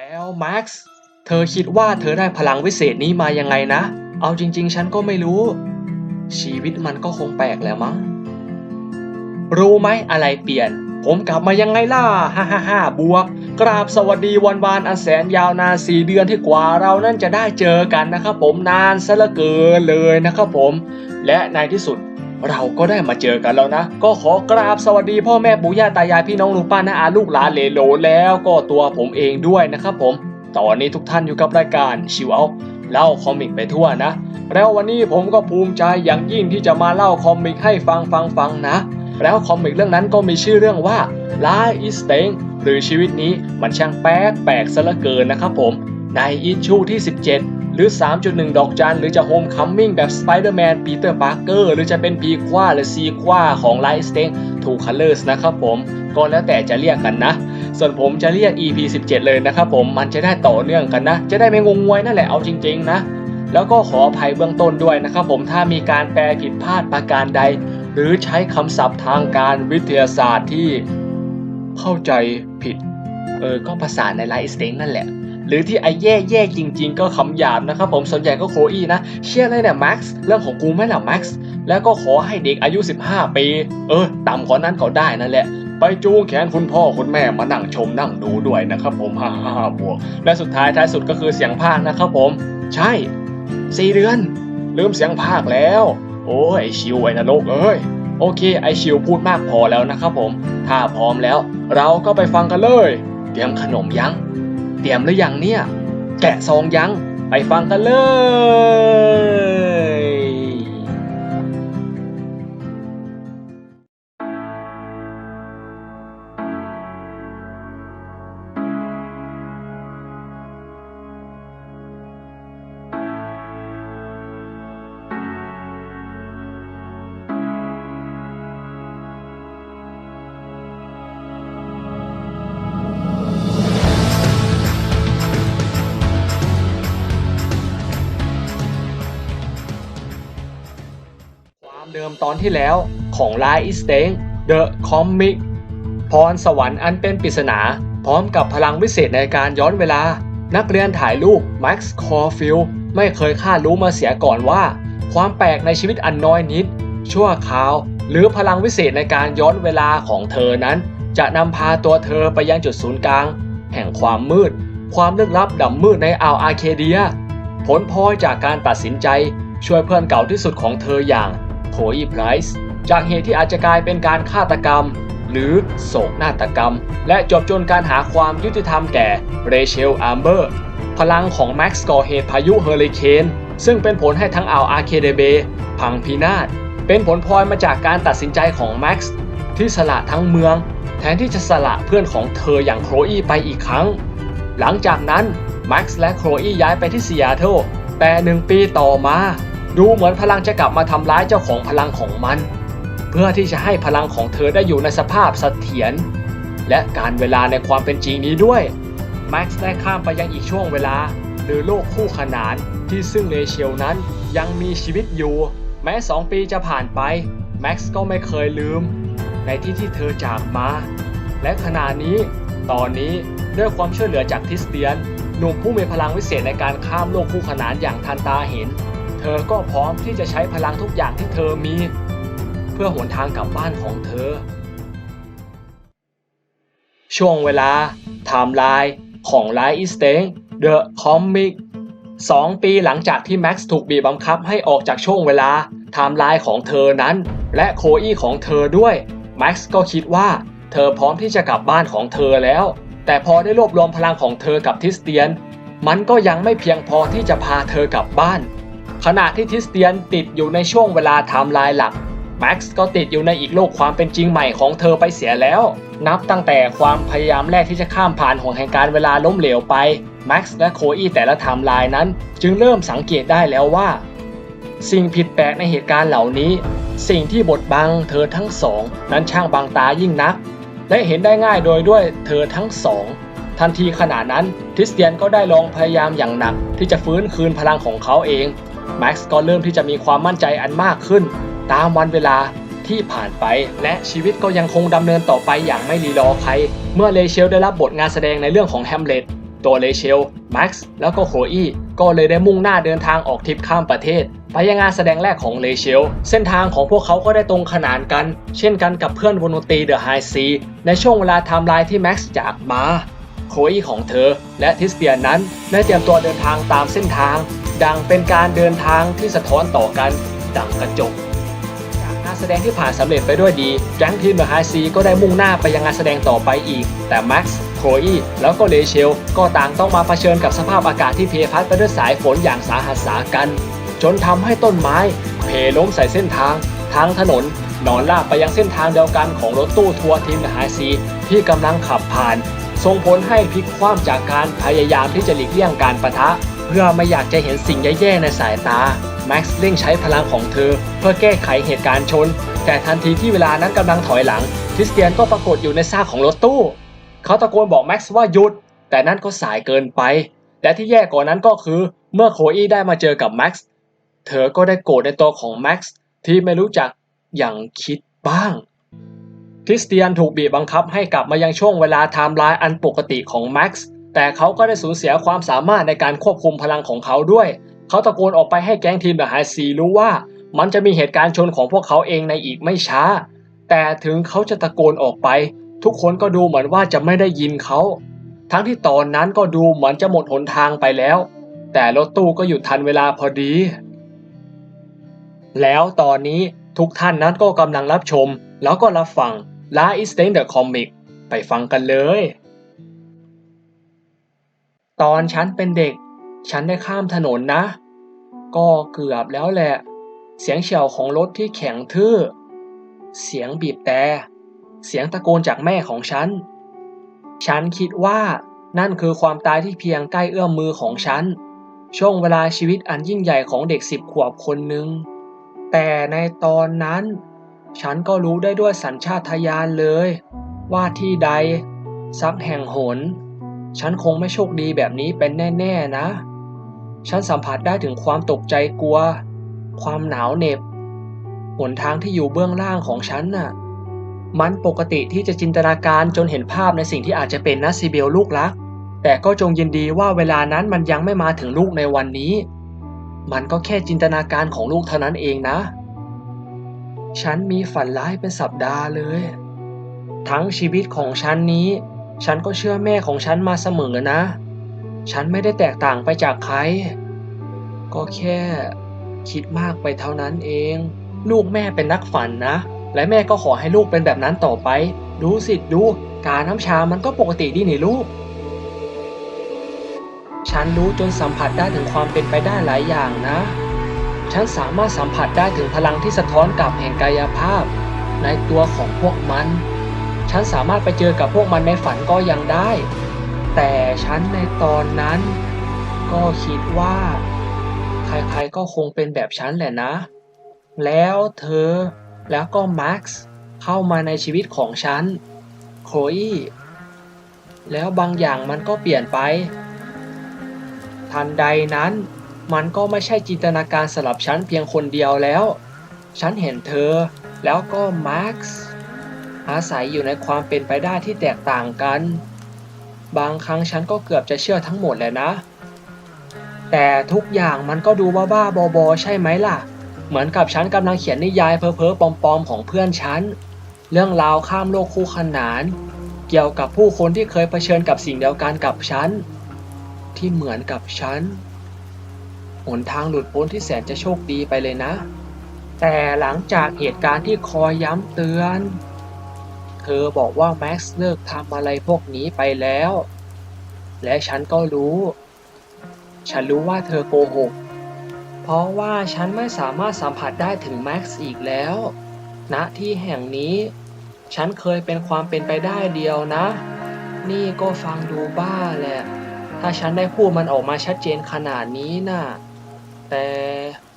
แล้วแม็กซ์เธอคิดว่าเธอได้พลังวิเศษนี้มายังไงนะ เอาจริง ๆ ฉันก็ไม่รู้ ชีวิตมันก็คงแปลกแหล้วมั้ง รู้ไหมอะไรเปลี่ยน ผมกลับมายังไงล่ะ ฮ่าฮ่าฮ่าบวก กราบสวัสดีวันวานอันแสนยาวนานสี่เดือนที่กว่าเรานั่นจะได้เจอกันนะครับผมนานซะเหลือเกินเลยนะครับผม และในที่สุด เราก็ได้มาเจอกันแล้วนะ ก็ขอกราบสวัสดีพ่อแม่ปู่ย่าตายายพี่น้องลุงป้าน้าอาลูกหลานเลโลแล้วก็ตัวผมเองด้วยนะครับผม ตอนนี้ทุกท่านอยู่กับรายการชิวเอาเล่าคอมิกไปทั่วนะ แล้ววันนี้ผมก็ภูมิใจอย่างยิ่งที่จะมาเล่าคอมิกให้ฟังฟังฟังนะ แล้วคอมิกเรื่องนั้นก็มีชื่อเรื่องว่า Life is Strange หรือชีวิตนี้มันช่างแปลกแปลกซะเหลือเกินนะครับผม ในอิชชูที่ 17 หรือ 3.1 ดอกจัน หรือจะโฮมคัมมิ่งแบบ Spider-Man Peter Parker หรือจะเป็นพีคว้าหรือซีคว้าของ Light Strange Two Colors นะครับผม ก็แล้วแต่จะเรียกกันนะ ส่วนผมจะเรียก EP 17 เลยนะครับผมมันจะได้ต่อเนื่องกันนะ จะได้ไม่งงงวยนั่นแหละเอาจริง ๆ นะ แล้วก็ขออภัยเบื้องต้นด้วยนะครับผมถ้ามีการแปลผิดพลาดประการใด หรือใช้คำศัพท์ทางการวิทยาศาสตร์ที่เข้าใจผิดเออก็ภาษาในไลฟ์สเต็งนั่นแหละ หรือที่ไอ้แย่แย่ๆจริง ๆ ก็คำหยาบนะครับผมส่วนใหญ่ก็โคอี้นะ เชื่อเลยเนี่ยแม็กซ์เรื่องของกูไหม่ล่ะแม็กซ์แล้วก็ขอให้เด็กอายุ 15 ปี เออ ต่ำกว่านั้นก็ได้นั่นแหละไปจูงแขนคุณพ่อคุณแม่มานั่งชมนั่งดูด้วยนะครับผมฮ่าฮ่าบวก และสุดท้ายท้ายสุดก็คือเสียงภาคนะครับผม ใช่สี่เดือน ลืมเสียงภาคแล้ว โอ้ยไอชิวไอ้นรกเอ้ยโอเค ไอชิวพูดมากพอแล้วนะครับผม ถ้าพร้อมแล้ว เราก็ไปฟังกันเลย เตรียมขนมยัง เตรียมหรือยังเนี่ย แกะซองยัง ไปฟังกันเลย อนที่แล้วของ l i อิสเตง The Comic พรสวรรค์อันเป็นปริศนา พร้อมกับพลังวิเศษในการย้อนเวลา นักเรียนถ่ายรูป Max Caulfield ไม่เคยคาดรู้มาเสียก่อนว่า ความแปลกในชีวิตอันน้อยนิด ชั่วคราว หรือพลังวิเศษในการย้อนเวลาของเธอนั้น จะนำพาตัวเธอไปยังจุดศูนย์กลาง แห่งความมืด ความลึกลับดำมืดในอ่าวอาร์เคเดีย ผลพลอยจากการตัดสินใจช่วยเพื่อนเก่าที่สุดของเธออย่าง โคอีไพรส์จากเหตุที่อาจจะกลายเป็นการฆาตกรรม หรือโศกนาฏกรรม และจบจนการหาความยุติธรรมแก่เรเชลอาร์เบอร์ พลังของแม็กซ์ก่อเหตุพายุเฮอริเคนซึ่งเป็นผลให้ทั้งอ่าวอาร์เคเดเบพังพินาศเป็นผลพลอยมาจากการตัดสินใจของแม็กซ์ที่สละทั้งเมือง แทนที่จะสละเพื่อนของเธออย่างโคลอีไปอีกครั้ง หลังจากนั้นแม็กซ์และโคลอีย้ายไปที่ซีแอตเทิลแต่หนึ่งปีต่อมา ดูเหมือนพลังจะกลับมาทำร้ายเจ้าของพลังของมัน เพื่อที่จะให้พลังของเธอได้อยู่ในสภาพเสถียรและการเวลาในความเป็นจริงนี้ด้วยแม็กซ์ได้ข้ามไปยังอีกช่วงเวลา หรือโลกคู่ขนานที่ซึ่งเลเชลนั้นยังมีชีวิตอยู่ แม้ 2 ปีจะผ่านไปแม็กซ์ก็ไม่เคยลืม ในที่ที่เธอจากมา และขณะนี้ ตอนนี้ด้วยความช่วยเหลือจากทิสเตียนหนุ่มผู้มีพลังวิเศษในการข้ามโลกคู่ขนานอย่างทันตาเห็น เธอก็พร้อมที่จะใช้พลังทุกอย่างที่เธอมี เพื่อหนทางกลับบ้านของเธอ ช่วงเวลาไทม์ไลน์ของไลท์อิสเตงเดอะคอมมิกสองปีหลังจากที่แม็กซ์ถูกบีบบังคับให้ออกจากช่วงเวลาไทม์ไลน์ของเธอนั้น และโคอี้ของเธอด้วยแม็กซ์ก็คิดว่าเธอพร้อมที่จะกลับบ้านของเธอแล้ว แต่พอได้รวบรวมพลังของเธอกับทิสเตียน มันก็ยังไม่เพียงพอที่จะพาเธอกลับบ้าน ขณะที่ทิสเตียนติดอยู่ในช่วงเวลาไทม์ไลน์หลักแม็กซ์ก็ติดอยู่ในอีกโลกความเป็นจริงใหม่ของเธอไปเสียแล้ว นับตั้งแต่ความพยายามแรกที่จะข้ามผ่านห่วงแห่งการเวลาล้มเหลวไปแม็กซ์และโคอี้แต่ละไทม์ไลน์นั้น จึงเริ่มสังเกตได้แล้วว่า สิ่งผิดแปลกในเหตุการณ์เหล่านี้ สิ่งที่บดบังเธอทั้งสอง นั้นช่างบังตายิ่งนัก และเห็นได้ง่ายโดยด้วยเธอทั้งสอง ทันทีขณะนั้นคริสเตียนก็ได้ลองพยายามอย่างหนักที่จะฟื้นคืนพลังของเขาเอง แม็กซ์ก็เริ่มที่จะมีความมั่นใจอันมากขึ้น ตามวันเวลาที่ผ่านไปและชีวิตก็ยังคงดำเนินต่อไปอย่างไม่รีรอใคร เมื่อเลเชลได้รับบทงานแสดงในเรื่องของแฮมเล็ตตัวเลเชลแม็กซ์แล้วก็โคอี้ก็เลยได้มุ่งหน้าเดินทางออกทริปข้ามประเทศ ไปยังงานแสดงแรกของเลเชลเส้นทางของพวกเขาก็ได้ตรงขนานกัน เช่นกันกับเพื่อนวงดนตรีเดอะไฮซีในช่วงเวลาไทม์ไลน์ที่แม็กซ์จากมาโคอี้ของเธอ และทิสเตียนนั้นได้เตรียมตัวเดินทางตามเส้นทาง ดังเป็นการเดินทางที่สะท้อนต่อกันดังกระจก จากงานแสดงที่ผ่านสำเร็จไปด้วยดีแก๊งทีมเดอะไฮซีก็ได้มุ่งหน้าไปยังงานแสดงต่อไปอีก แต่แม็กซ์โคลอีแล้วก็เลเชล ก็ต่างต้องมาเผชิญกับสภาพอากาศที่เพพัดไปด้วยสายฝนอย่างสาหัสสากัน จนทำให้ต้นไม้เพล้มใส่เส้นทางทางถนนนอนลากไปยังเส้นทางเดียวกันของรถตู้ทัวร์ทีมเดอะไฮซีที่กำลังขับผ่านส่งผลให้พลิกคว่ำจากการพยายามที่จะหลีกเลี่ยงการประทะ เพื่อไม่อยากจะเห็นสิ่งแย่ๆในสายตาแม็กซ์เร่งใช้พลังของเธอ เพื่อแก้ไขเหตุการณ์ชน แต่ทันทีที่เวลานั้นกำลังถอยหลังคริสเตียนก็ปรากฏอยู่ในซากของรถตู้ เขาตะโกนบอกแม็กซ์ว่าหยุด แต่นั่นก็สายเกินไป และที่แย่กว่านั้นก็คือ เมื่อโคอี้ได้มาเจอกับแม็กซ์เธอก็ได้โกรธในตัวของแม็กซ์ที่ไม่รู้จักอย่างคิดบ้างคริสเตียนถูกบีบบังคับให้กลับมายังช่วงเวลาไทม์ไลน์อันปกติของแม็กซ์ แต่เขาก็ได้สูญเสียความสามารถในการควบคุมพลังของเขาด้วย เขาตะโกนออกไปให้แก๊งทีมเดอะไฮซีรู้ว่า มันจะมีเหตุการณ์ชนของพวกเขาเองในอีกไม่ช้า แต่ถึงเขาจะตะโกนออกไป ทุกคนก็ดูเหมือนว่าจะไม่ได้ยินเขา ทั้งที่ตอนนั้นก็ดูเหมือนจะหมดหนทางไปแล้ว แต่รถตู้ก็หยุดทันเวลาพอดี แล้วตอนนี้ทุกท่านนั้นก็กำลังรับชม แล้วก็รับฟัง La is t a y the Comic ไปฟังกันเลย ตอนฉันเป็นเด็ก ฉันได้ข้ามถนนนะ ก็เกือบแล้วแหละ เสียงเฉี่ยวของรถที่แข็งทื่อ เสียงบีบแต่เสียงตะโกนจากแม่ของฉัน ฉันคิดว่านั่นคือความตายที่เพียงใกล้เอื้อมมือของฉัน ช่วงเวลาชีวิตอันยิ่งใหญ่ของเด็กสิบขวบคนหนึ่ง แต่ในตอนนั้น ฉันก็รู้ได้ด้วยสัญชาตญาณเลย ว่าที่ใด สักแห่งหน ฉันคงไม่โชคดีแบบนี้เป็นแน่ ๆ นะ ฉันสัมผัสได้ถึงความตกใจกลัว ความหนาวเหน็บ หนทางที่อยู่เบื้องล่างของฉันน่ะ มันปกติที่จะจินตนาการจนเห็นภาพในสิ่งที่อาจจะเป็นนัสซิเบลลูกรัก แต่ก็จงยินดีว่าเวลานั้นมันยังไม่มาถึงลูกในวันนี้ มันก็แค่จินตนาการของลูกเท่านั้นเองนะ ฉันมีฝันร้ายเป็นสัปดาห์เลย ทั้งชีวิตของฉันนี้ ฉันก็เชื่อแม่ของฉันมาเสมอนะ ฉันไม่ได้แตกต่างไปจากใคร ก็แค่คิดมากไปเท่านั้นเอง ลูกแม่เป็นนักฝันนะ และแม่ก็ขอให้ลูกเป็นแบบนั้นต่อไป ดูสิดู การน้ำชามันก็ปกติดีนี่ลูก ฉันรู้จนสัมผัสได้ถึงความเป็นไปได้หลายอย่างนะ ฉันสามารถสัมผัสได้ถึงพลังที่สะท้อนกลับแห่งกายภาพ ในตัวของพวกมัน ฉันสามารถไปเจอกับพวกมันในฝันก็ยังได้ แต่ฉันในตอนนั้น ก็คิดว่า ใครๆก็คงเป็นแบบฉันแหละนะ แล้วเธอแล้วก็แม็กซ์เข้ามาในชีวิตของฉันโคลอีแล้วบางอย่างมันก็เปลี่ยนไป ทันใดนั้น มันก็ไม่ใช่จินตนาการสำหรับฉันเพียงคนเดียวแล้ว ฉันเห็นเธอแล้วก็แม็กซ์ อาศัยอยู่ในความเป็นไปได้ที่แตกต่างกัน บางครั้งฉันก็เกือบจะเชื่อทั้งหมดแหละนะ แต่ทุกอย่างมันก็ดูบ้าๆบอๆใช่ไหมล่ะ เหมือนกับฉันกำลังเขียนนิยายเพ้อๆปลอมๆของเพื่อนฉัน เรื่องราวข้ามโลกคู่ขนาน เกี่ยวกับผู้คนที่เคยเผชิญกับสิ่งเดียวกันกับฉัน ที่เหมือนกับฉันหนทางหลุดพ้นที่แสนจะโชคดีไปเลยนะ แต่หลังจากเหตุการณ์ที่คอยย้ำเตือน เธอบอกว่าแม็กซ์เลิกทำอะไรพวกนี้ไปแล้ว และฉันก็รู้ ฉันรู้ว่าเธอโกหก เพราะว่าฉันไม่สามารถสัมผัสได้ถึงแม็กซ์อีกแล้วณที่แห่งนี้ ฉันเคยเป็นความเป็นไปได้เดียวนะ นี่ก็ฟังดูบ้าแหละ ถ้าฉันได้พูดมันออกมาชัดเจนขนาดนี้น่ะ แต่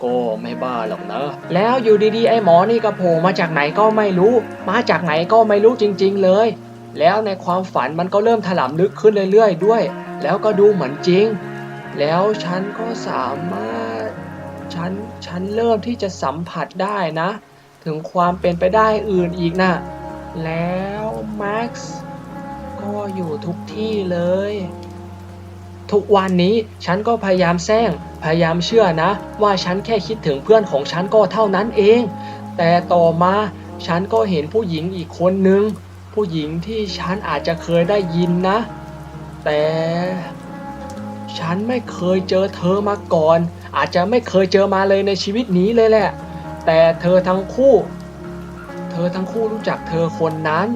ก็ไม่บ้าหรอกนะ แล้วอยู่ดีๆ ไอ้หมอนี่ก็โผล่มาจากไหนก็ไม่รู้ มาจากไหนก็ไม่รู้จริง ๆ เลย แล้วในความฝันมันก็เริ่มถลำลึกขึ้นเรื่อยๆ ด้วย แล้วก็ดูเหมือนจริง แล้วฉันก็สามารถ ฉัน ฉันเริ่มที่จะสัมผัสได้นะ ถึงความเป็นไปได้อื่นอีกนะ แล้วแม็กซ์ก็อยู่ทุกที่เลย ทุกวันนี้ฉันก็พยายามแซงพยายามเชื่อนะ ว่าฉันแค่คิดถึงเพื่อนของฉันก็เท่านั้นเอง แต่ต่อมาฉันก็เห็นผู้หญิงอีกคนนึง ผู้หญิงที่ฉันอาจจะเคยได้ยินนะ แต่ฉันไม่เคยเจอเธอมาก่อน อาจจะไม่เคยเจอมาเลยในชีวิตนี้เลยแหละ แต่เธอทั้งคู่ เธอทั้งคู่รู้จักเธอคนนั้น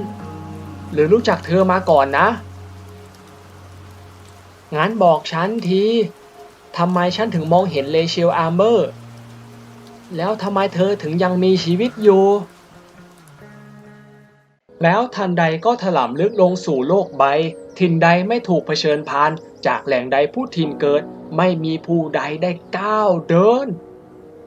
หรือรู้จักเธอมาก่อนนะ งั้นบอกฉันทีทำไมฉันถึงมองเห็นเลเชลอาร์เมอร์ แล้วทำไมเธอถึงยังมีชีวิตอยู่ แล้วทันใดก็ถลำลึกลงสู่โลกใบถิ่นใดไม่ถูกเผชิญพาน จากแหล่งใดผู้ถิ่นเกิด ไม่มีผู้ใดได้ก้าวเดิน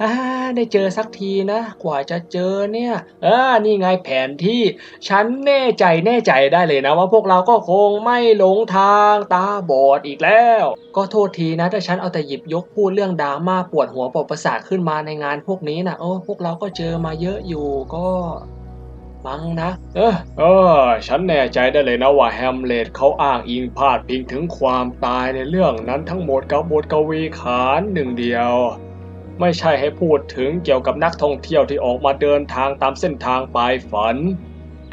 อ่าได้เจอสักทีนะ กว่าจะเจอเนี่ยเออนี่ไงแผนที่ ฉันแน่ใจแน่ใจได้เลยนะ ว่าพวกเราก็คงไม่หลงทางตาบอดอีกแล้ว ก็โทษทีนะถ้าฉันเอาแต่หยิบยกพูดเรื่องดราม่าปวดหัวปวดประสาทขึ้นมาในงานพวกนี้นะโอ้พวกเราก็เจอมาเยอะอยู่ก็มั้งนะ เออเออ ฉันแน่ใจได้เลยนะว่าแฮมเลตเขาอ้างอิงพาดพิงถึงความตายในเรื่องนั้นทั้งหมดกับบทกวีขานหนึ่งเดียว ไม่ใช่ให้พูดถึงเกี่ยวกับนักท่องเที่ยวที่ออกมาเดินทางตามเส้นทางปลายฝัน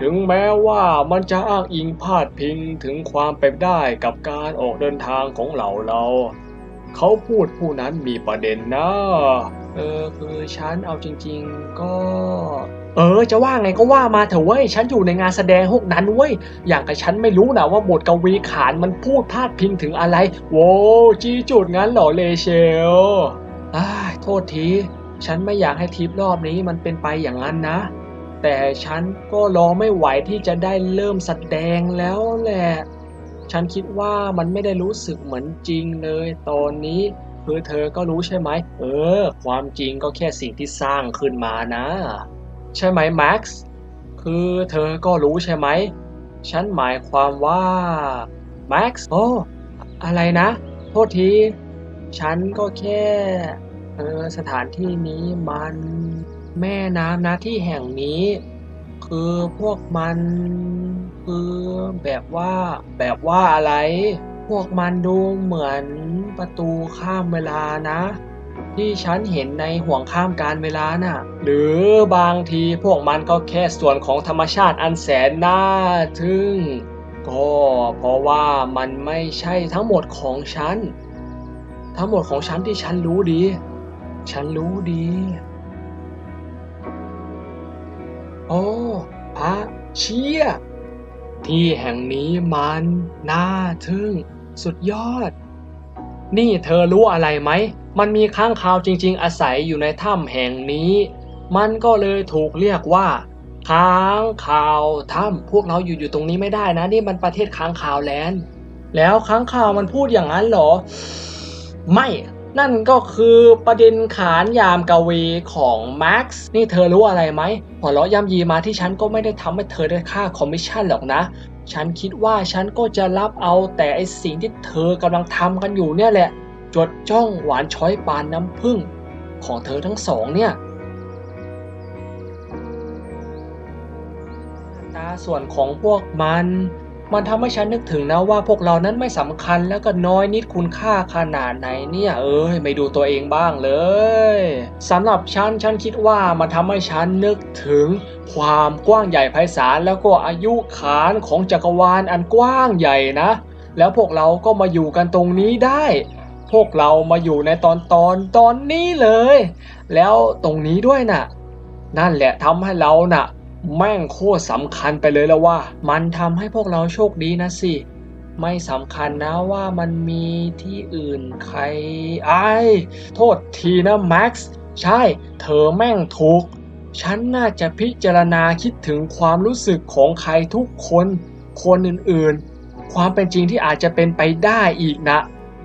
ถึงแม้ว่ามันจะอ้างอิงพาดพิงถึงความเป็นได้กับการออกเดินทางของเหล่าเรา เขาพูดผู้นั้นมีประเด็นนะ เออคือฉันเอาจริง ๆ ก็ เออ จะว่าไงก็ว่ามาเถอะเว้ย ฉันอยู่ในงานแสดงพวกนั้นเว้ย อย่างกับฉันไม่รู้นะว่าบทกวีขานมันพูดพาดพิงถึงอะไร โว้จีจุดงั้นเหรอเลเชล โทษที ฉันไม่อยากให้ทริปรอบนี้มันเป็นไปอย่างนั้นนะ แต่ฉันก็รอไม่ไหวที่จะได้เริ่มแสดงแล้วแหละ ฉันคิดว่ามันไม่ได้รู้สึกเหมือนจริงเลยตอนนี้คือเธอก็รู้ใช่ไหม เออ ความจริงก็แค่สิ่งที่สร้างขึ้นมานะ ใช่ไหมแม็กซ์ คือเธอก็รู้ใช่ไหม ฉันหมายความว่าแม็กซ์ โอ้ อะไรนะ โทษที ฉันก็แค่เออสถานที่นี้มันแม่น้ำนะที่แห่งนี้ คือพวกมันคือแบบว่าแบบว่าอะไร พวกมันดูเหมือนประตูข้ามเวลานะ ที่ฉันเห็นในห่วงข้ามการเวลาน่ะ หรือบางทีพวกมันก็แค่ส่วนของธรรมชาติอันแสนน่าทึ่งก็เพราะว่ามันไม่ใช่ทั้งหมดของฉัน ทั้งหมดของฉันที่ฉันรู้ดี ฉันรู้ดี โอ้พระเชี่ย ที่แห่งนี้มันน่าทึ่ง สุดยอด นี่เธอรู้อะไรไหม มันมีค้างคาวจริง ๆ อาศัยอยู่ในถ้ำแห่งนี้ มันก็เลยถูกเรียกว่าค้างคาวถ้ำพวกเราอยู่อยู่ตรงนี้ไม่ได้นะ นี่มันประเทศค้างคาวแลนด์ แล้วค้างคาวมันพูดอย่างนั้นเหรอ ไม่นั่นก็คือประเด็นขานยามกวีของแม็กซ์นี่เธอรู้อะไรไหมหัวเราะย่ำยีมาที่ฉันก็ไม่ได้ทำให้เธอได้ค่าคอมมิชชั่นหรอกนะ ฉันคิดว่าฉันก็จะรับเอาแต่ไอสิ่งที่เธอกำลังทำกันอยู่เนี่ยแหละ จดจ้องหวานช้อยปานน้ำผึ้งของเธอทั้งสองเนี่ยตาส่วนของพวกมัน มันทำให้ฉันนึกถึงนะว่าพวกเรานั้นไม่สำคัญแล้วก็น้อยนิดคุณค่าขนาดไหนเนี่ย เอ้ยไม่ดูตัวเองบ้างเลยสำหรับฉันฉันคิดว่ามันทำให้ฉันนึกถึงความกว้างใหญ่ไพศาลแล้วก็อายุขานของจักรวาลอันกว้างใหญ่นะ แล้วพวกเราก็มาอยู่กันตรงนี้ได้ พวกเรามาอยู่ในตอนตอนตอนนี้เลย แล้วตรงนี้ด้วยน่ะ นั่นแหละทำให้เราน่ะ แม่งโคตรสำคัญไปเลยแล้วว่า มันทำให้พวกเราโชคดีนะสิ ไม่สำคัญนะว่ามันมีที่อื่นใครไอ้โทษทีนะแม็กซ์ใช่ เธอแม่งถูก ฉันน่าจะพิจารณาคิดถึงความรู้สึกของใครทุกคน คนอื่นๆ ความเป็นจริงที่อาจจะเป็นไปได้อีกนะ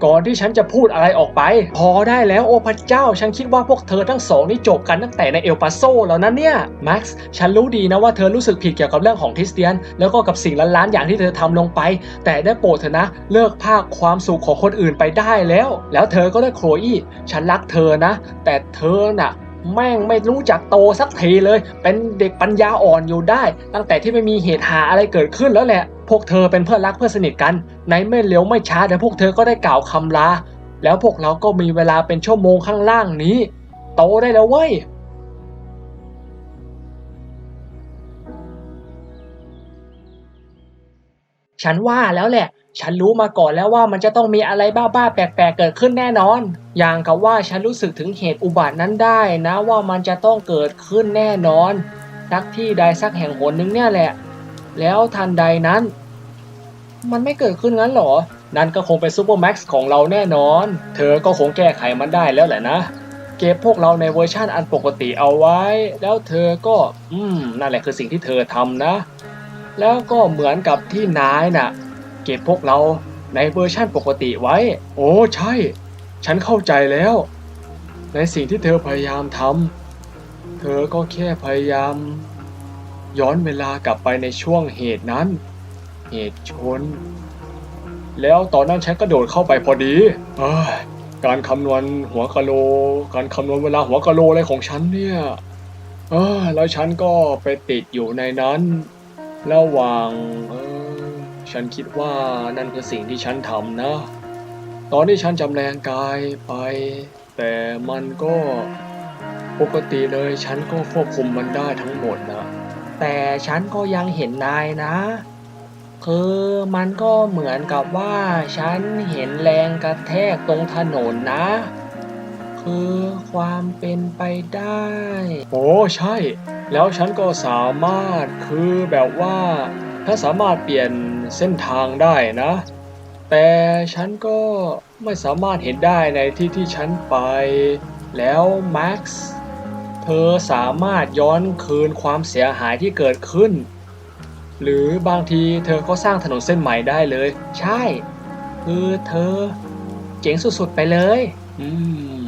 ก่อนที่ฉันจะพูดอะไรออกไป พอได้แล้วโอ้พระเจ้า ฉันคิดว่าพวกเธอทั้งสองนี่จบกันตั้งแต่ในเอลปาโซแล้วนะเนี่ยแม็กซ์ฉันรู้ดีนะว่าเธอรู้สึกผิดเกี่ยวกับเรื่องของทิสเตียน แล้วก็กับสิ่งล้านๆอย่างที่เธอทำลงไป แต่ได้โปรดเถอะนะ เลิกภาคความสุขของคนอื่นไปได้แล้ว แล้วเธอก็ได้โคลอี้ฉันรักเธอนะ แต่เธอน่ะ แม่งไม่รู้จักโตสักทีเลย เป็นเด็กปัญญาอ่อนอยู่ได้ ตั้งแต่ที่ไม่มีเหตุหาอะไรเกิดขึ้นแล้วแหละ พวกเธอเป็นเพื่อนรักเพื่อนสนิทกัน ในไม่เร็วไม่ช้าเดี๋ยวพวกเธอก็ได้กล่าวคำลา แล้วพวกเราก็มีเวลาเป็นชั่วโมงข้างล่างนี้ โตได้แล้วเว้ยฉันว่าแล้วแหละ ฉันรู้มาก่อนแล้วว่ามันจะต้องมีอะไรบ้าๆแปลกๆเกิดขึ้นแน่นอน อย่างกับว่าฉันรู้สึกถึงเหตุอุบัตินั้นได้นะว่ามันจะต้องเกิดขึ้นแน่นอนสักที่ใดสักแห่งหนหนึ่งเนี่ยแหละ แล้วทันใดนั้น มันไม่เกิดขึ้นงั้นหรอ นั่นก็คงเป็นซูเปอร์แม็กซ์ของเราแน่นอน เธอก็คงแก้ไขมันได้แล้วแหละนะ เก็บพวกเราในเวอร์ชั่นอันปกติเอาไว้ แล้วเธอก็ อืม นั่นแหละคือสิ่งที่เธอทำนะ แล้วก็เหมือนกับที่นายน่ะ เก็บพวกเราในเวอร์ชั่นปกติไว้ โอ้ใช่ ฉันเข้าใจแล้ว ในสิ่งที่เธอพยายามทำเธอก็แค่พยายาม ย้อนเวลากลับไปในช่วงเหตุนั้น เหตุชน แล้วตอนนั้นฉันก็โดดเข้าไปพอดีเอ้ยการคำนวณหัวกะโล การคำนวณเวลาหัวกะโลอะไรของฉันเนี่ยเออแล้วฉันก็ไปติดอยู่ในนั้น ระหว่างเออ ฉันคิดว่านั่นคือสิ่งที่ฉันทำนะ ตอนที่ฉันจำแรงกายไป แต่มันก็ปกติเลยฉันก็ควบคุมมันได้ทั้งหมดนะ แต่ฉันก็ยังเห็นนายนะ คือมันก็เหมือนกับว่าฉันเห็นแรงกระแทกตรงถนนนะ คือความเป็นไปได้ โอ้ใช่ แล้วฉันก็สามารถคือแบบว่า ถ้าสามารถเปลี่ยนเส้นทางได้นะ แต่ฉันก็ไม่สามารถเห็นได้ในที่ที่ฉันไป แล้วแม็กซ์เธอสามารถย้อนคืนความเสียหายที่เกิดขึ้น หรือบางทีเธอก็สร้างถนนเส้นใหม่ได้เลย ใช่ คือเธอ เจ๋งสุดๆไปเลย อืม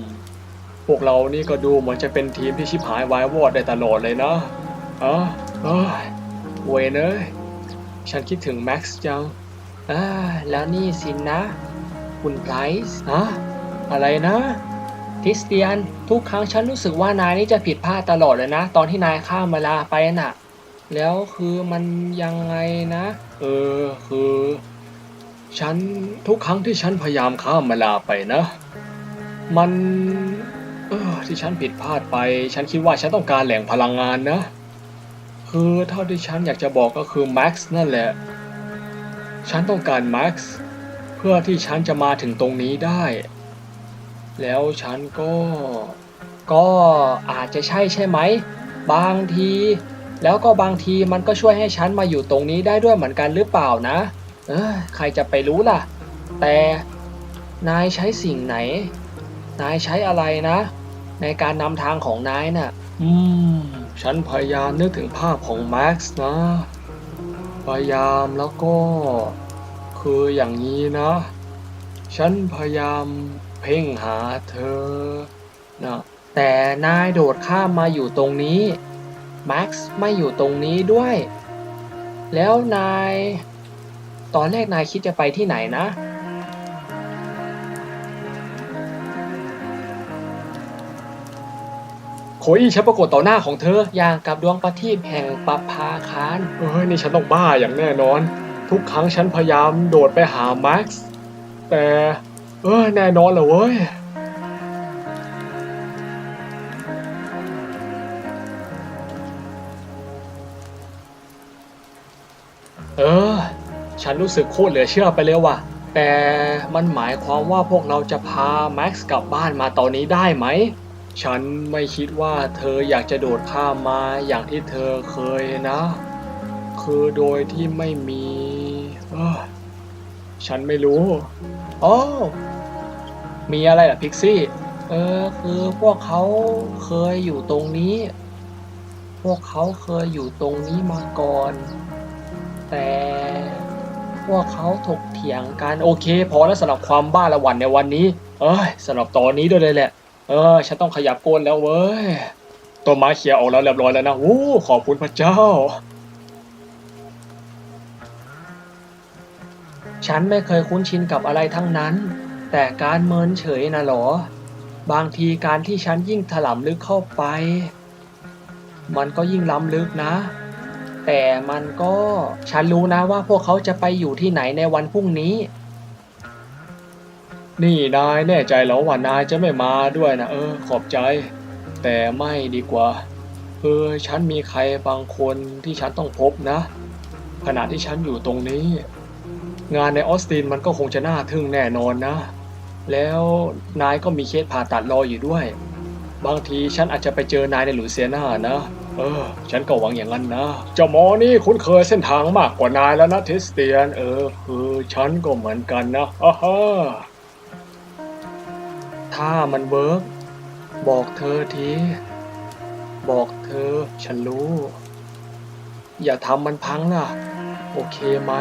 พวกเรานี่ก็ดูเหมือนจะเป็นทีมที่ชิบหายวายวอดได้ตลอดเลยนะอะเอ้ยเวยเนย ฉันคิดถึงแม็กซ์จังอ่าแล้วนี่สินนะ คุณไพรส์ฮะอะไรนะคริสเตียน ทุกครั้งฉันรู้สึกว่านายนี่จะผิดพลาดตลอดเลยนะ ตอนที่นายข้ามเวลาไปน่ะ แล้วคือมันยังไงนะ เออคือ ฉันทุกครั้งที่ฉันพยายามข้ามเวลาไปนะ มัน เออที่ฉันผิดพลาดไป ฉันคิดว่าฉันต้องการแหล่งพลังงานนะ คือเท่าที่ฉันอยากจะบอกก็คือแม็กซ์นั่นแหละ ฉันต้องการแม็กซ์เพื่อที่ฉันจะมาถึงตรงนี้ได้ แล้วฉันก็ ก็อาจจะใช่ใช่ไหม บางที แล้วก็บางทีมันก็ช่วยให้ฉันมาอยู่ตรงนี้ได้ด้วยเหมือนกันหรือเปล่านะ เออใครจะไปรู้ล่ะ แต่นายใช้สิ่งไหน นายใช้อะไรนะ ในการนำทางของนายน่ะ อืม ฉันพยายามนึกถึงภาพของแม็กซ์นะ พยายามแล้วก็ คืออย่างนี้นะ ฉันพยายามเพ่งหาเธอนะแต่นายโดดข้ามมาอยู่ตรงนี้แม็กซ์ไม่อยู่ตรงนี้ด้วย แล้วนาย ตอนแรกนายคิดจะไปที่ไหนนะ โคอี้ฉันปรากฏต่อหน้าของเธออย่างกับดวงประทีปแห่งปภาคารเอ้ยนี่ฉันต้องบ้าอย่างแน่นอน ทุกครั้งฉันพยายามโดดไปหาแม็กซ์แต่เออแน่นอนเหรอเว้ยเออ ฉันรู้สึกโคตรเหลือเชื่อไปเลยว่ะ แต่มันหมายความว่าพวกเราจะพาแม็กซ์กลับบ้านมาตอนนี้ได้ไหม ฉันไม่คิดว่าเธออยากจะโดดข้ามมาอย่างที่เธอเคยนะ คือโดยที่ไม่มีเออฉันไม่รู้อ๋อมีอะไรล่ะพิกซี่ เออ คือพวกเขาเคยอยู่ตรงนี้ พวกเขาเคยอยู่ตรงนี้มาก่อน แต่พวกเขาถกเถียงกัน โอเค พอแล้วสำหรับความบ้าละหวันในวันนี้ เอ้ยสำหรับตอนนี้ด้วยเลยแหละ เออ ฉันต้องขยับก้นแล้วเว้ยต้นไม้เขียวออกแล้วเรียบร้อยแล้วนะโอ้ขอบคุณพระเจ้า ฉันไม่เคยคุ้นชินกับอะไรทั้งนั้น แต่การเมินเฉยนะหรอ บางทีการที่ฉันยิ่งถลำลึกเข้าไป มันก็ยิ่งล้ำลึกนะ แต่มันก็ ฉันรู้นะว่าพวกเขาจะไปอยู่ที่ไหนในวันพรุ่งนี้ นี่นายแน่ใจแล้วว่านายจะไม่มาด้วยนะเออ ขอบใจ แต่ไม่ดีกว่าเออฉันมีใครบางคนที่ฉันต้องพบนะ ขณะที่ฉันอยู่ตรงนี้ งานในออสตินมันก็คงจะน่าทึ่งแน่นอนนะ แล้วนายก็มีเคสผ่าตัดรออยู่ด้วย บางทีฉันอาจจะไปเจอนายในหลุยเซียนานะ เออ ฉันก็หวังอย่างนั้นนะ เจ้าหมอนี่คุ้นเคยเส้นทางมากกว่านายแล้วนะเทสเตียน เออคือฉันก็เหมือนกันนะอ่าฮะ ถ้ามันเวิร์กบอกเธอที บอกเธอ ฉันรู้ อย่าทำมันพังล่ะ โอเคไหม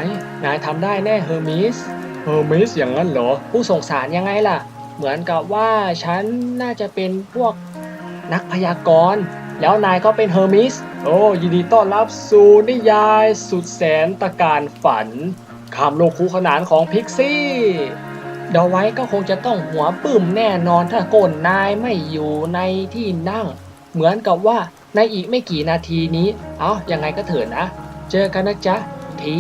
นายทำได้แน่เฮอร์มิส เฮอร์มิสอย่างนั้นเหรอ ผู้ส่งสารยังไงล่ะ เหมือนกับว่าฉันน่าจะเป็นพวกนักพยากรณ์ แล้วนายก็เป็นเฮอร์มิส โอ้ยินดีต้อนรับสู่นิยายสุดแสนตะการฝันข้ามโลกคู่ขนานของพิกซี่ เดาไว้ก็คงจะต้องหัวปึ้มแน่นอนถ้าโกนนายไม่อยู่ในที่นั่ง เหมือนกับว่าในอีกไม่กี่นาทีนี้ เอายังไงก็เถิดนะ เจอกันนะจ๊ะ ที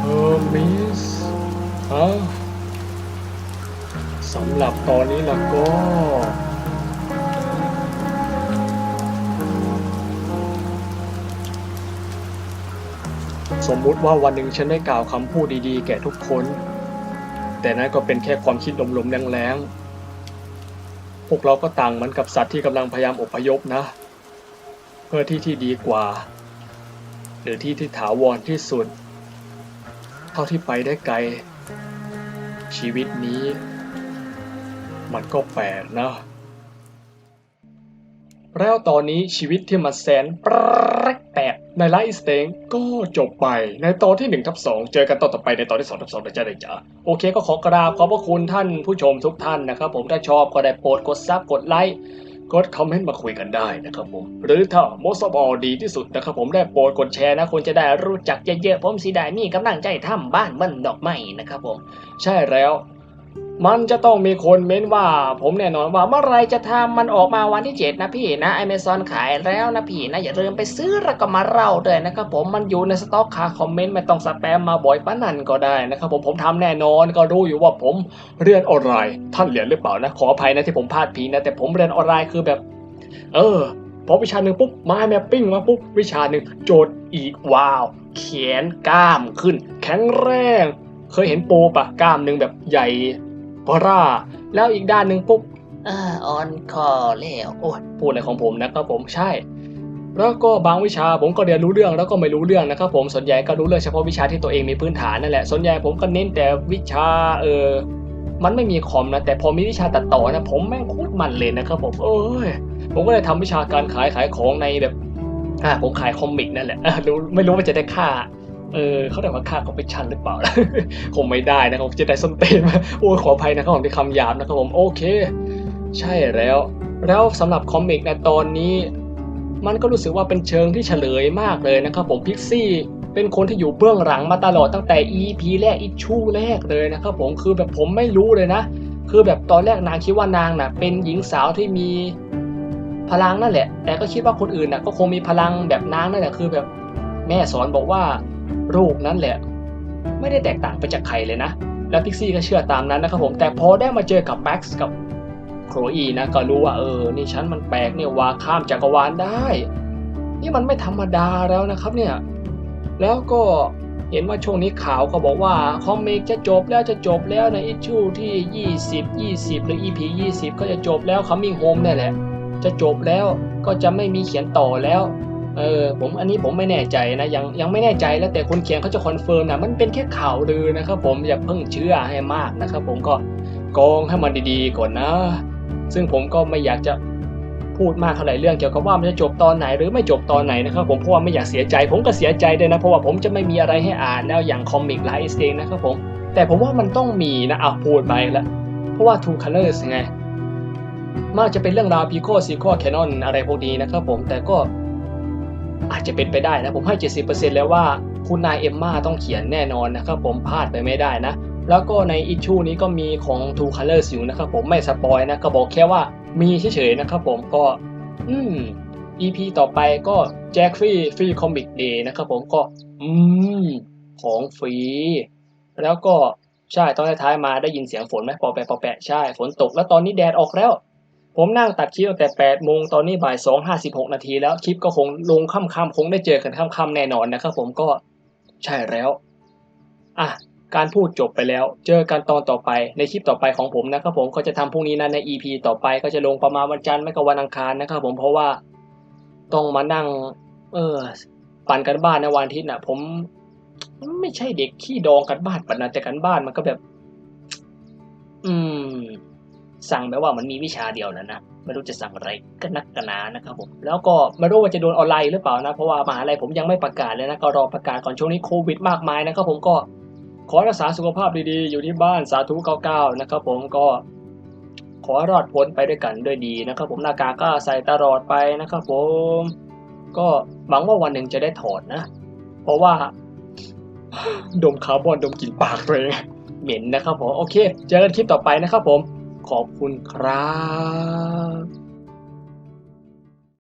เฮอมิสฮะสำหรับตอนนี้ล้วก็ สมมุติว่าวันหนึ่งฉันได้กล่าวคำพูดดีๆ แก่ทุกคน แต่นั่นก็เป็นแค่ความคิดลมๆแรงๆ พวกเราก็ต่างเหมือนกับสัตว์ที่กำลังพยายามอพยพนะ เพื่อที่ที่ดีกว่า หรือที่ที่ถาวรที่สุด เท่าที่ไปได้ไกล ชีวิตนี้ มันก็แปลกนะแล้วตอนนี้ชีวิตที่มันแสนปลก ๆในไลฟ์สเต็งก็จบไปในตอนที่ 1 ทับ 2 เจอกันตอนต่อไปในตอนที่ 2 ทับ2นะจ๊ะนะจ๊ะโอเคก็ขอกราบขอบพระคุณท่านผู้ชมทุกท่านนะครับ ผมถ้าชอบก็ได้โปรดกดซับกดไลค์กดคอมเมนต์มาคุยกันได้นะครับผม หรือถ้าโมสบอดีที่สุดนะครับผมได้โปรดกดแชร์นะคนจะได้รู้จักเยอะๆผมสีได้มีกำลังใจทำบ้านมันดอกไม้นะครับผม ใช่แล้ว มันจะต้องมีคนเม้นว่าผมแน่นอนว่าเมื่อไรจะทำมันออกมาวันที่ 7 นะพี่นะ Amazon ขายแล้วนะพี่นะอย่าลืมไปซื้อแล้วก็มาเล่าด้วยนะครับผมมันอยู่ในสต็อกคาคอมเมนต์ไม่ต้องสแปมมาบ่อยป้านันก็ได้นะครับผมผมทำแน่นอนก็รู้อยู่ว่าผมเรียนออนไลน์ท่านเรียนหรือเปล่านะขออภัยนะที่ผมพลาดพิงนะแต่ผมเรียนออนไลน์คือแบบ เออพอวิชาหนึ่งปุ๊บมาแมปปิ้งมาปุ๊บวิชาหนึ่งโจทย์อีกว้าวเขียนกล้ามขึ้น แข็งแรง เคยเห็นโปปะกล้ามหนึ่งแบบใหญ่ พร่าแล้วอีกด้านหนึ่งปุ๊บเออออนคอแล้วโอ้ยพูดอะไรของผมนะครับผมใช่ แล้วก็บางวิชาผมก็เรียนรู้เรื่องแล้วก็ไม่รู้เรื่องนะครับผมส่วนใหญ่ก็รู้เรื่องเฉพาะวิชาที่ตัวเองมีพื้นฐานนั่นแหละส่วนใหญ่ผมก็เน้นแต่วิชาเออมันไม่มีคอมนะ แต่พอมีวิชาตัดต่อนะผมแม่งโคตรมันเลยนะครับผมเอ้ยผมก็เลยทำวิชาการขายขายของในแบบอ่าผมขายคอมิกนั่นแหละอะรู้ไม่รู้ว่าจะได้ค่า เออเขาเรียกว่าค่าคอมมิชชั่นหรือเปล่า คงไม่ได้นะครับจะได้ส้นเต้นมโอ้ขออภัยนะครับผมที่คำหยาบนะครับผมโอเค ใช่แล้ว แล้วสำหรับคอมิกในตอนนี้ มันก็รู้สึกว่าเป็นเชิงที่เฉลยมากเลยนะครับผมพิกซี่เป็นคนที่อยู่เบื้องหลังมาตลอดตั้งแต่ EP แรกอีชูแรกเลยนะครับผมคือแบบผมไม่รู้เลยนะ คือแบบตอนแรกนางคิดว่านางน่ะ เป็นหญิงสาวที่มีพลังนั่นแหละ แต่ก็คิดว่าคนอื่นน่ะก็คงมีพลังแบบนางนั่นแหละคือแบบแม่สอนบอกว่า ลูกนั่นแหละ ไม่ได้แตกต่างไปจากใครเลยนะ แล้วพิกซี่ก็เชื่อตามนั้นนะครับผม แต่พอได้มาเจอกับแม็กซ์กับโครอีนะ ก็รู้ว่าเออ นี่ฉันมันแปลกเนี่ยว่าข้ามจักรวาลได้ นี่มันไม่ธรรมดาแล้วนะครับเนี่ย แล้วก็เห็นว่าช่วงนี้ข่าวก็บอกว่าคอมิกจะจบแล้วจะจบแล้วในอิชูที่ 20 20 หรือ EP 20 ก็จะจบแล้ว Coming Home เนี่แหละ จะจบแล้วก็จะไม่มีเขียนต่อแล้ว เออผมอันนี้ผมไม่แน่ใจนะยังยังไม่แน่ใจแล้วแต่คนเขียนเขาจะคอนเฟิร์มนะมันเป็นแค่ข่าวลือนะครับผมอย่าเพิ่งเชื่อให้มากนะครับผมก็กองให้มันดีๆก่อนนะ ซึ่งผมก็ไม่อยากจะพูดมากเท่าไหร่เรื่องเกี่ยวกับว่ามันจะจบตอนไหนหรือไม่จบตอนไหนนะครับผมเพราะว่าไม่อยากเสียใจผมก็เสียใจด้วยนะเพราะว่าผมจะไม่มีอะไรให้อ่านแล้วอย่างคอมิกไลฟ์เองนะครับผมแต่ผมว่ามันต้องมีนะเอะพูดไปแล้วเพราะว่า Two Colors ไงมากจะเป็นเรื่องราวพีโคซีโคแคนนอนอะไรพวกนี้นะครับผมแต่ก็ อาจจะเป็นไปได้นะ ผมให้ 70%แล้วว่าคุณนายเอมมาต้องเขียนแน่นอนนะครับผมพลาดไปไม่ได้นะ แล้วก็ในอิชชูนี้ก็มีของ Two Colors อยู่นะครับผมไม่สปอยนะก็บอกแค่ว่ามีเฉยๆนะครับผมก็ อืม EP ต่อไปก็แจ็คฟรีฟรีคอมิกเดย์นะครับผมก็ อืม ของฟรี แล้วก็ใช่ตอนท้ายมาได้ยินเสียงฝนไหมปอแปะปอแปะใช่ฝนตกแล้วตอนนี้แดดออกแล้ว ผมนั่งตัดคลิปตั้งแต่8โมงตอนนี้บ่าย2 56 นาทีแล้วคลิปก็คงลงค่ำๆคงได้เจอกันค่ำๆแน่นอนนะครับผมก็ใช่แล้ว อะ การพูดจบไปแล้ว เจอกันตอนต่อไปในคลิปต่อไปของผมนะครับผมก็จะทำพรุ่งนี้นะใน EP ต่อไปก็จะลงประมาณวันจันทร์ไม่ก็วันอังคารนะครับผมเพราะว่าต้องมานั่ง เออปั่นกันบ้านในวันอาทิตย์น่ะผม ไม่ใช่เด็กขี้ดองกันบ้านปั่นนะแต่กันบ้านมันก็แบบ อืม สั่งแบบว่ามันมีวิชาเดียวนะนะไม่รู้จะสั่งอะไรก็นักกันนานะครับผมแล้วก็ไม่รู้ว่าจะโดนออนไลน์หรือเปล่านะเพราะว่ามหาลัยผมยังไม่ประกาศเลยนะก็รอประกาศก่อนช่วงนี้โควิดมากมายนะครับผมก็ขอรักษาสุขภาพดีๆ อยู่ที่บ้านสาธุ99นะครับผมก็ขอรอดพ้นไปด้วยกันด้วยดีนะครับ ผมหน้ากากก็ใส่ตลอดไปนะครับ ผม ก็หวังว่าวันหนึ่งจะได้ถอดนะ เพราะว่า ดมคาร์บอนดมกลิ่นปากเองเหม็นนะครับผมโอเค เจอกันคลิปต่อไปนะครับผม ขอบคุณครับ